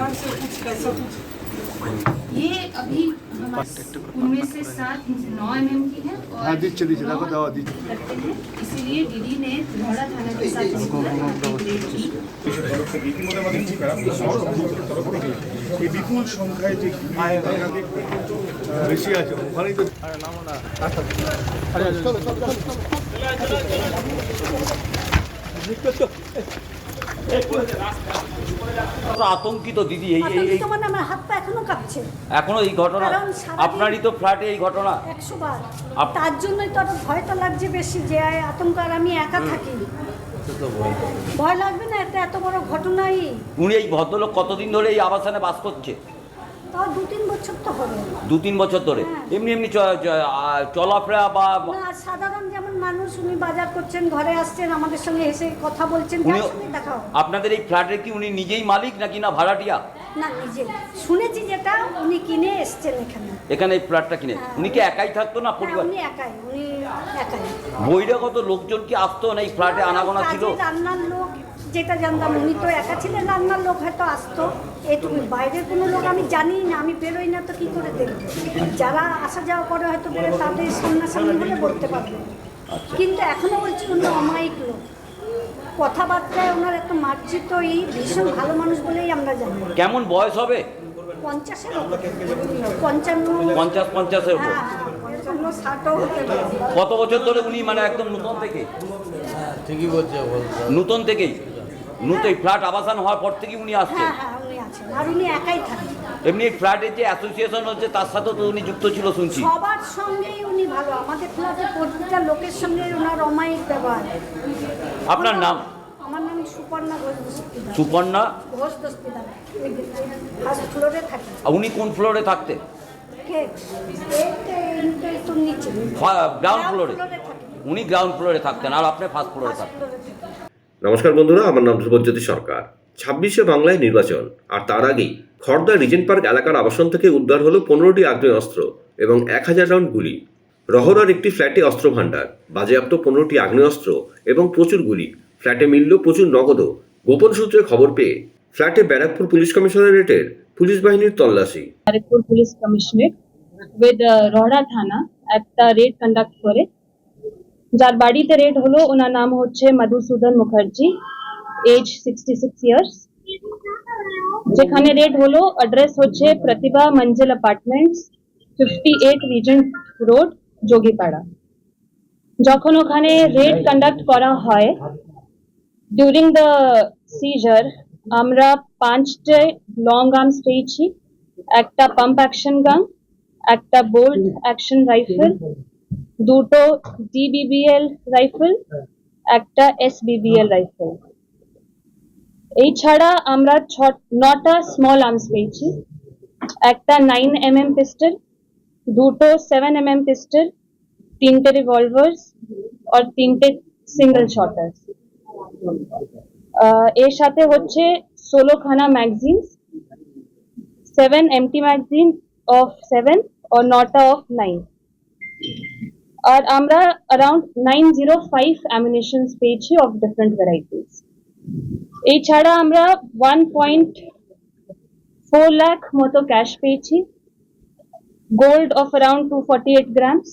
ध्यान से कुछ कैसा कुछ ये अभी हमारे उनमें से सात नौ एम की है और हाँ दिच्छे दिच्छे देखो दवा दिच्छे करते हैं इसीलिए डीडी ने धौड़ा थाना के साथ मिलकर अपडेट की এই বিপুল সংখ্যায় যে বেশি আছে ওখানেই তো আমরা আতঙ্কিত দিদি এই মানে আমার হাত পা এখনও কাঁপছে। এখনও এই ঘটনা? আপনারই তো ফ্ল্যাটে এই ঘটনা। একশো বার তার জন্যই তো ভয় তো লাগছে বেশি যে আতঙ্ক আর আমি একা থাকি। ভয় লাগবে না এটা এত বড় ঘটনাই। উনি এই ভদ্রলোক কতদিন ধরে এই আবাসনে বাস করছে? দু তিন বছর ধরে? হ্যাঁ। এমনি এমনি চলাফেরা বা সাধারণ যেমন মানুষ উনি বাজার করছেন ঘরে আসছেন আমাদের সঙ্গে এসে কথা বলছেন। আপনাদের এই ফ্ল্যাটের কি উনি নিজেই মালিক নাকি না ভাড়াটিয়া? না নিজে। শুনেছি যেটা উনি কিনে এসছেন এখানে। এখানে এই ফ্ল্যাটটা কিনে? হ্যাঁ। উনি কি একাই থাকতো না হ্যাঁ, পরিবার? উনি একাই উনি একাই। বহিরাগত লোকজন কি আসতো না এই ফ্ল্যাটে আনাগোনা ছিল? রান্নার লোক যেটা জানতাম উনি তো একা ছিলেন রান্নার লোক হয়তো আসতো। এইটুকু বাইরের কোনো লোক আমি জানি না আমি বেরোই না তো কি করে দেখব? যারা আসা যাওয়া করে হয়তো বেরো তাদের সামনাসামনি হলে বলতে পারবে। কিন্তু এখনও বলছি উনি অমায়িক লোক। কথাবার্তায় ওনার একটা মার্জিত এই ভীষণ ভালো মানুষ বলেই আমরা জানি। কেমন বয়স হবে? পঞ্চাশের। পঞ্চান্ন পঞ্চাশ পঞ্চাশের উপর। হ্যাঁ পঞ্চান্ন ষাটও হতে কত বছর ধরে উনি মানে একদম নতুন থেকে? ঠিকই বলছে বলছে। নতুন থেকেই? এই ফ্ল্যাট আবাসন হওয়ার পর থেকে উনি আসছেন। হ্যাঁ হ্যাঁ উনি আছেন। আর উনি একাই থাকেন। এমনি ফ্ল্যাটের যে অ্যাসোসিয়েশন হচ্ছে তার সাথেও তো উনি যুক্ত ছিল শুনছি। সবার সঙ্গেই উনি ভালো। আমাদের ক্লাসের প্রতিটা লোকের সঙ্গে ওনার অমায়িক ব্যবহার। আপনার নাম? আমার নাম সুপর্ণা ঘোষ দস্তিদার। সুপর্ণা? ঘোষ দস্তিদার। ফার্স্ট ফ্লোরে থাকি। উনি কোন ফ্লোরে থাকতেন? কে? গ্রাউন্ড ফ্লোরে উনি গ্রাউন্ড ফ্লোরে থাকতেন আর আপনি ফার্স্ট ফ্লোরে থাকতেন। নমস্কার বন্ধুরা, আমার নাম ধ্রুবজ্যোতি সরকার। ছাব্বিশে বাংলায় নির্বাচন, আর তার আগেই খড়দা রিজেন্ট পার্ক এলাকার আবাসন থেকে উদ্ধার হলো পনেরোটি আগ্নেয় অস্ত্র এবং এক হাজার রাউন্ড গুলি। রহরার একটি ফ্ল্যাটে অস্ত্র ভাণ্ডার বাজেয়াপ্ত পনেরোটি আগ্নেয়াস্ত্র এবং প্রচুর গুলি। ফ্ল্যাটে মিলল প্রচুর নগদও। গোপন সূত্রে খবর পেয়ে ফ্ল্যাটে ব্যারাকপুর পুলিশ কমিশনারেটের পুলিশ বাহিনীর তল্লাশি। ব্যারাকপুর পুলিশ কমিশনারেট রহড়া থানা একটা রেড কন্ডাক্ট করে যার বাড়িতে রেড হলো, ওনার নাম হচ্ছে Madhusudan Mukherjee age sixty six years যেখানে রেড হলো অ্যাড্রেস হচ্ছে Pratibha Manzil apartments fifty eight Regent Road যোগীপাড়া। যখন ওখানে রেড কন্ডাক্ট করা হয় ডিউরিং দ্য সিজার আমরা পাঁচটে লং আর্মস পেয়েছি, একটা পাম্প অ্যাকশন গান একটা বোল্ট অ্যাকশন রাইফেল দুটো ডিবিবিএল রাইফেল একটা এসবিবিএল রাইফেল এই ছাড়া আমরা ছ, নটা স্মল আর্মস পেয়েছি। একটা নাইন এম এম পিস্টল দুটো সেভেন এম এম পিস্টল তিনটে রিভলভার্স আর তিনটে সিঙ্গেল শটার্স এর সাথে হচ্ছে ষোলো খানা magazines seven empty magazine of seven ও নটা অফ নাইন আর আমরা around nine zero five ammunitions পেয়েছি অফ ডিফারেন্ট ভ্যারাইটিস এছাড়া আমরা ওয়ান পয়েন্ট ফোর লাখ মতো ক্যাশ পেয়েছি। Gold of around two forty eight grams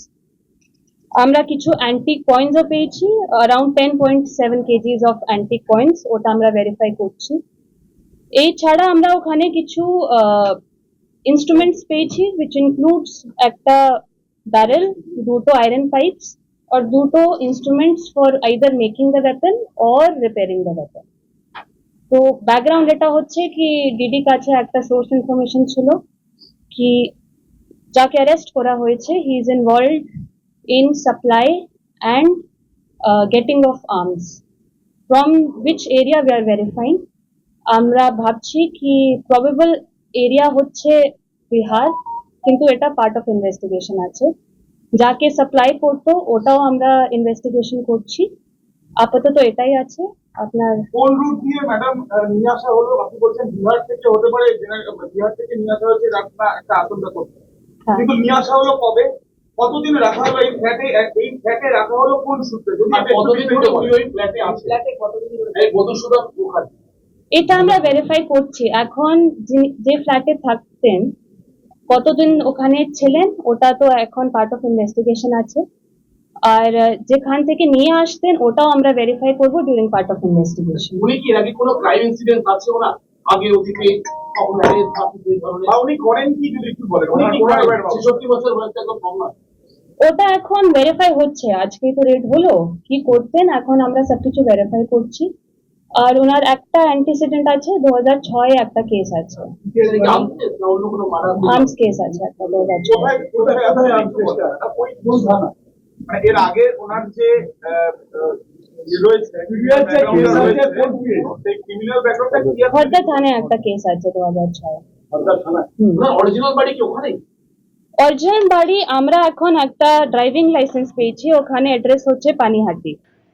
আমরা কিছু অ্যান্টিক কয়েন্সও পেয়েছি around ten point seven kgs of antique coins ওটা আমরা ভেরিফাই করছি। এই ছাড়া আমরা ওখানে কিছু ইনস্ট্রুমেন্টস পেয়েছি উইচ ইনক্লুডস একটা ব্যারেল দুটো আয়রন পাইপস আর দুটো instruments for either making the weapon or repairing the weapon তো ব্যাকগ্রাউন্ড এটা হচ্ছে কি ডিডি কাছে একটা সোর্স ইনফরমেশন ছিল কি যাকে অ্যারেস্ট করা হয়েছে he is involved in supply and uh, getting of arms. From which area we are verifying? আমরা ভাবছি কি প্রবেবল এরিয়া হচ্ছে বিহার কিন্তু এটা পার্ট অফ ইনভেস্টিগেশন আছে। যাকে সাপ্লাই করতো ওটাও আমরা ইনভেস্টিগেশন করছি। আপাতত এটাই আছে। আপনার কোন রুট দিয়ে ম্যাডাম নিয়ে আসা হলো? আপনি বলছেন বিহার থেকে হতে পারে বিহার থেকে নিয়ে আসা হয়েছে একটা আশঙ্কা হ্যাঁ। কিন্তু নিয়ে আসা হলো কবে? কতদিন রাখা হলো এই ফ্ল্যাটে এই ফ্ল্যাটে রাখা হলো কোন সূত্রে? যদি কতদিন ধরে ওই ফ্ল্যাটে আছে? ফ্ল্যাটে কতদিন ধরে এই মধুসূদন মুখার্জি এটা আমরা ভেরিফাই করছি। এখন যিনি- যে ফ্ল্যাটে থাকতেন কতদিন ওখানে ছিলেন ওটা তো এখন পার্ট অফ ইনভেস্টিগেশন আছে। আর যেখান থেকে নিয়ে আসতেন ওটাও আমরা ভেরিফাই করব ডিউরিং পার্ট অফ ইনভেস্টিগেশন উনি কি আগে কোনো ক্রাইম ইনসিডেন্ট আছে ওনা আগে অতীতে কখনো বা উনি করেন কি যদি একটু বলেন? উনি কি করেন? ব্যাপারে। ছেষট্টি বছর বয়সে একদম কম নয়। ওটা এখন ভেরিফাই হচ্ছে। আজকে তো রেড হলো। কি করতেন? এখন আমরা সবকিছু ভেরিফাই করছি। আর ওনার একটা অ্যান্টিসিডেন্ট আছে দু হাজার ছয় একটা কেস আছে। আর্মস কেস আছে একটা দু হাজার? মানে এর আগে ওনার যে ইয়ে থানায় একটা কেস আছে দু হাজার ছয় বাড়ি কি অরিজিনাল বাড়ি আমরা এখন একটা ড্রাইভিং লাইসেন্স পেয়েছি ওখানে অ্যাড্রেস হচ্ছে পানিহাটি।